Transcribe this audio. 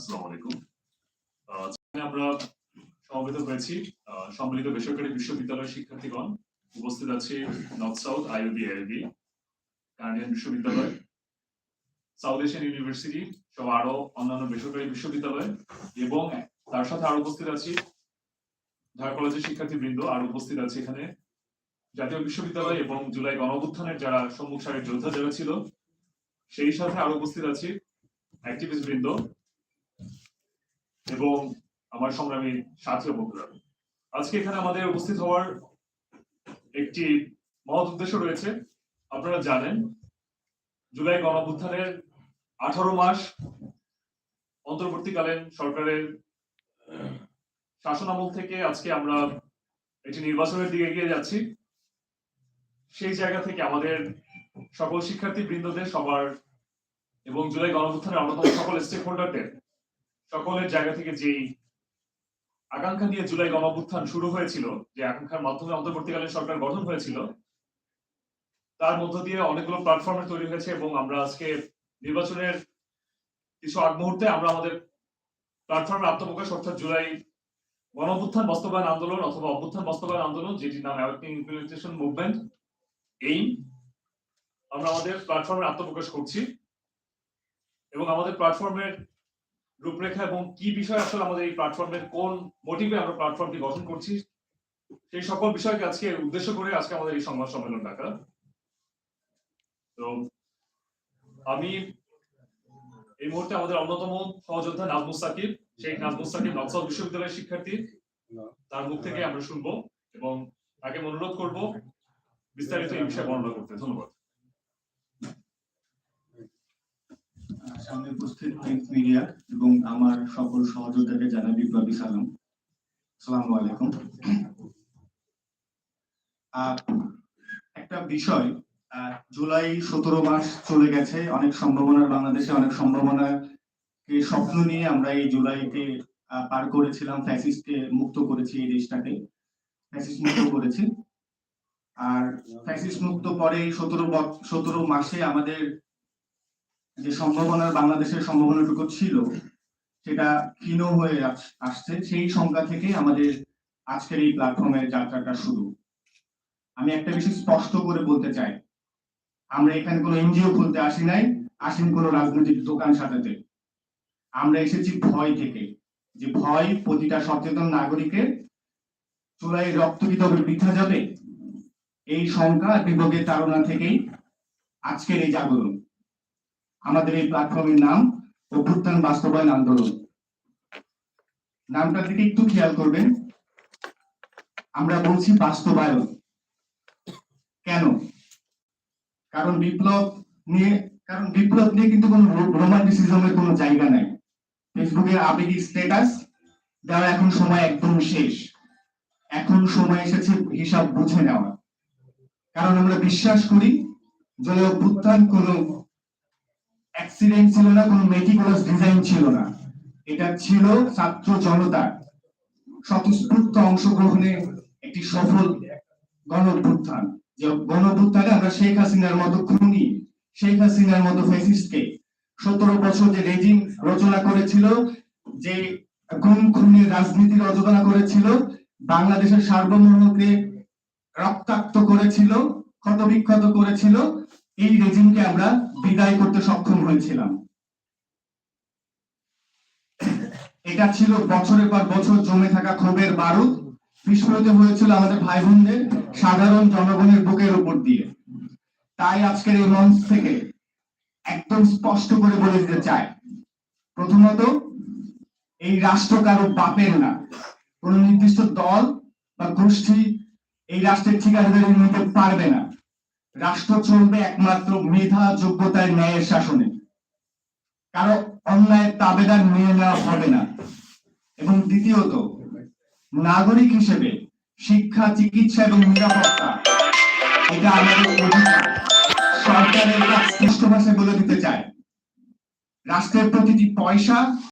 আসসালামু সম্মিলিত বেসরকারি শিক্ষার্থীগণ। উপস্থিত আছে সাউথ এশিয়ান ইউনিভার্সিটি অন্যান্য বেসরকারি বিশ্ববিদ্যালয় এবং তার সাথে আরও উপস্থিত আছি ঢাকা কলেজের শিক্ষার্থীবৃন্দ। আর উপস্থিত আছে এখানে জাতীয় বিশ্ববিদ্যালয় এবং জুলাই গণঅভ্যুত্থানের যারা সম্মুখ সারির যোদ্ধা যারা ছিল, সেই সাথে আরও উপস্থিত আছি বৃন্দ। এবং আমার সংগ্রামী সাথী বন্ধুরা। আজকে এখানে আমাদের উপস্থিত হওয়ার একটি মহৎ উদ্দেশ্য রয়েছে। আপনারা জানেন, জুলাই গণঅভ্যুত্থানের আঠারো মাস অন্তর্বর্তীকালীন সরকারের শাসনামল থেকে আজকে আমরা একটি নির্বাচনের দিকে এগিয়ে যাচ্ছি। সেই জায়গা থেকে আমাদের সকল শিক্ষার্থী বৃন্দদের সবার এবং জুলাই গণঅভ্যুত্থানের অন্যতম সকল স্টেক হোল্ডারদের সকলের জায়গা থেকে যেই আকাঙ্ক্ষা নিয়ে জুলাই গণঅভ্যুত্থান শুরু হয়েছিল, যে আকাঙ্ক্ষার মাধ্যমে অন্তর্বর্তীকালীন সরকার গঠন হয়েছিল, তার মধ্য দিয়ে অনেকগুলো প্ল্যাটফর্মে তৈরি হয়েছে এবং আমরা আজকে নির্বাচনের কিছু আগ মুহূর্তে আমরা আমাদের প্ল্যাটফর্মে আত্মপ্রকাশ অর্থাৎ জুলাই গণঅভ্যুত্থান বাস্তবায়ন আন্দোলন অথবা অভ্যুত্থান বাস্তবায়ন আন্দোলন, যেটির নাম অ্যাওয়ার্কিং ইমপ্লিমেন্টেশন মুভমেন্ট এই আমরা আমাদের প্ল্যাটফর্মে আত্মপ্রকাশ করছি এবং আমাদের প্ল্যাটফর্মের রূপরেখা এবং কি বিষয় আসলে আমাদের এই প্ল্যাটফর্মের কোন মোটিভে আমরা প্ল্যাটফর্মটি গঠন করছি, সেই সকল বিষয়কে আজকে উদ্দেশ্য করে আজকে আমাদের এই সংবাদ সম্মেলন ডাকা। তো, আমি এই মুহূর্তে আমাদের অন্যতম সহযোদ্ধা নাজমুস সাকিব শেখ নাজমুস সাকিব নকশাল বিশ্ববিদ্যালয়ের শিক্ষার্থী। তার মুখ থেকে আমরা শুনব এবং তাকে অনুরোধ করব বিস্তারিত এই বিষয়ে বর্ণনা করতে। ধন্যবাদ। সামনে উপস্থিত মিডিয়া এবং আমার সকল জানাই বিপ্লবী সালাম আলাইকুম। একটা বিষয় জুলাই সতেরো মাস চলে গেছে। অনেক সম্ভাবনার বাংলাদেশে অনেক সম্ভাবনাকে স্বপ্ন নিয়ে আমরা এই জুলাইতে পার করেছিলাম ফ্যাসিস্টকে মুক্ত করেছি এই দেশটাকে। ফ্যাসিস্ট মুক্ত করেছি। আর ফ্যাসিস্ট মুক্ত পরে সতেরো সতেরো মাসে আমাদের যে সম্ভাবনা বাংলাদেশের সম্ভাবনাটুকু ছিল, সেটা ক্ষীণ হয়ে আসছে। সেই সংখ্যা থেকে আমাদের আজকের এই প্ল্যাটফর্মের যাত্রাটা শুরু। আমি একটা বিষয় স্পষ্ট করে বলতে চাই। আমরা এখানে কোনো এনজিও খুলতে আসি নাই, আসিনি কোনো রাজনৈতিক দোকান সাজাতে। আমরা এসেছি ভয় থেকে। যে ভয় প্রতিটা সচেতন নাগরিকের চোরাই রক্ত কি তবে বৃথা যাবে? এই সংখ্যা বিভোগের তাড়না থেকেই আজকের এই জাগরণ। আমাদের এই প্ল্যাটফর্মের নাম অভ্যুত্থান বাস্তবায়ন আন্দোলন। নামটার দিকে একটু খেয়াল করবেন। আমরা বলছি বাস্তবায়ন। কেন? কারণ বিপ্লব নিয়ে কারণ বিপ্লব নিয়ে কিন্তু কোনো রোমান্টিসিজমের কোনো জায়গা নাই। ফেসবুকের আবেগী স্ট্যাটাস দেওয়া এখন সময় একদম শেষ। এখন সময় এসেছে হিসাব বুঝে নেওয়া। কারণ আমরা বিশ্বাস করি, জলে অভ্যুত্থান কোনো অ্যাক্সিডেন্ট ছিল না, কোনো মেটিকুলাস ডিজাইন ছিল না। এটা ছিল ছাত্র জনতার স্বতঃস্ফূর্ত অংশগ্রহণে একটি সফল গণ অভ্যুত্থান যে গণ অভ্যুত্থানে আমরা শেখ হাসিনার মতো খুনি, শেখ হাসিনার মতো ফেসিস্টকে সতেরো বছর যে রেজিম রচনা করেছিল, যে গুম, খুনের রাজনীতি রচনা করেছিল, বাংলাদেশের সার্বভৌমকে রক্তাক্ত করেছিল, ক্ষতবিক্ষত করেছিল, এই রেজিমকে আমরা বিদায় করতে সক্ষম হয়েছিলাম। এটা ছিল বছরের পর বছর জমে থাকা ক্ষোভের বারুদ। বিস্ফোরিত হয়েছিল আমাদের ভাই বোনদের সাধারণ জনগণের বুকের উপর দিয়ে। তাই আজকের এই মঞ্চ থেকে একদম স্পষ্ট করে বলে দিতে চাই। প্রথমত, এই রাষ্ট্র কারও বাপের না। কোন নির্দিষ্ট দল বা গোষ্ঠী এই রাষ্ট্রের ঠিকাদারি নিতে পারবে না। রাষ্ট্র চলবে একমাত্র মেধা, যোগ্যতায় ন্যায়ের শাসনে। কারও অন্যায়ের তাবেদার নিয়ে নেওয়া হবে না। এবং দ্বিতীয়ত, নাগরিক হিসেবে শিক্ষা, চিকিৎসা এবং নিরাপত্তা, এটা আমাদের সরকারের স্পষ্ট ভাষায় বলে দিতে চায়। রাষ্ট্রের প্রতিটি পয়সা